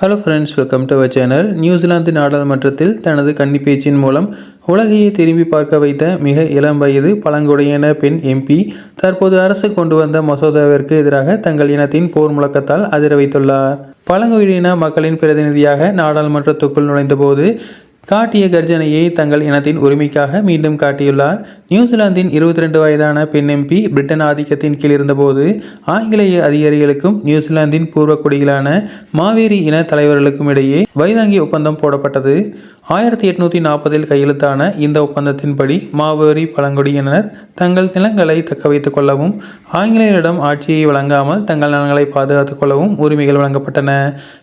Hello friends welcome to our channel New Zealand நாடாளுமன்றத்தில் தனது கன்னி பேச்சின் மூலம் உலகையே திரும்பி பார்க்க வைத்த மிக இளம் வயது பழங்குடியின பெண் எம்பி தற்போது அரசு கொண்டு வந்த மசோதாவிற்கு எதிராக தங்கள் இனத்தின் போர் முழக்கத்தால் அதிர வைத்துள்ளார் பழங்குடியின மக்களின் பிரதிநிதியாக நாடாளுமன்றத்துக்குள் நுழைந்தபோது காட்டிய கர்ஜனையை தங்கள் இனத்தின் உரிமைக்காக மீண்டும் காட்டியுள்ளார். நியூசிலாந்தின் இருபத்தி ரெண்டு வயதான பெண் எம்பி பிரிட்டன் ஆதிக்கத்தின் கீழ் இருந்தபோது ஆங்கிலேய அதிகாரிகளுக்கும் நியூசிலாந்தின் பூர்வ குடிகளான மாவேரி இன தலைவர்களுக்கும் இடையே வைதாங்கி ஒப்பந்தம் போடப்பட்டது. ஆயிரத்தி எட்நூற்றி நாற்பதில் கையெழுத்தான இந்த ஒப்பந்தத்தின்படி மாவேரி பழங்குடியினர் தங்கள் நிலங்களை தக்க வைத்துக் கொள்ளவும் ஆங்கிலேயரிடம் ஆட்சியை வழங்காமல் தங்கள் நலன்களை பாதுகாத்துக் கொள்ளவும் உரிமைகள் வழங்கப்பட்டன.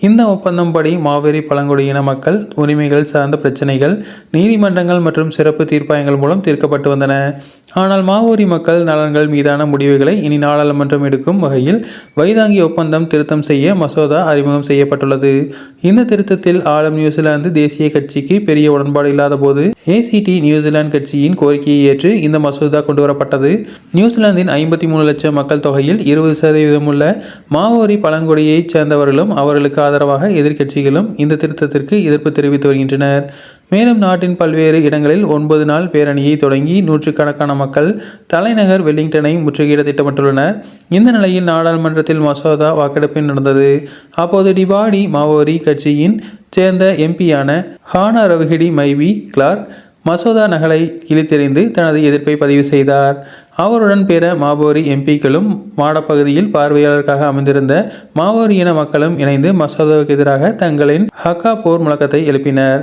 இந்த ஒப்பந்தம்படி மாவேரி பழங்குடியின மக்கள் உரிமைகள் சார்ந்த பிரச்சனைகள் நீதிமன்றங்கள் மற்றும் சிறப்பு தீர்ப்பாயங்கள் மூலம் தீர்க்கப்பட்டு வந்தன. ஆனால் மாவோரி மக்கள் நலன்கள் மீதான முடிவுகளை இனி நாடாளுமன்றம் எடுக்கும் வகையில் வைதாங்கி ஒப்பந்தம் திருத்தம் செய்ய மசோதா அறிமுகம் செய்யப்பட்டுள்ளது. இந்த திருத்தத்தில் ஆளும் நியூசிலாந்து தேசிய கட்சிக்கு பெரிய உடன்பாடு இல்லாத போது ஏசிடி நியூசிலாந்து கட்சியின் கோரிக்கையை ஏற்று இந்த மசோதா கொண்டுவரப்பட்டது. நியூசிலாந்தின் ஐம்பத்தி மூணு லட்சம் மக்கள் தொகையில் இருபது சதவீதம் உள்ள மாவோரி பழங்குடியைச் சேர்ந்தவர்களும் அவர்களுக்கு ஆதரவாக எதிர்க்கட்சிகளும் இந்த திருத்தத்திற்கு எதிர்ப்பு தெரிவித்து வருகின்றனர். மேலும் நாட்டின் பல்வேறு இடங்களில் ஒன்பது நாள் பேரணியை தொடங்கி நூற்றுக்கணக்கான மக்கள் தலைநகர் வெல்லிங்டனை முற்றுகையிட திட்டமிட்டுள்ளனர். இந்த நிலையில் நாடாளுமன்றத்தில் மசோதா வாக்கெடுப்பு நடந்தது. அப்போது டிபாடி மாவோரி கட்சியின் சேர்ந்த எம்பியான ஹானா ரவுஹிடி மைவி கிளார்க் மசோதா நகலை கிழித்தெறிந்து தனது எதிர்ப்பை பதிவு செய்தார். அவருடன் பிற மாவோரி எம்பிக்களும் மாடப்பகுதியில் பார்வையாளருக்காக அமைந்திருந்த மாவோரி இன மக்களும் இணைந்து மசோதாவுக்கு எதிராக தங்களின் ஹக்கா போர் முழக்கத்தை எழுப்பினர்.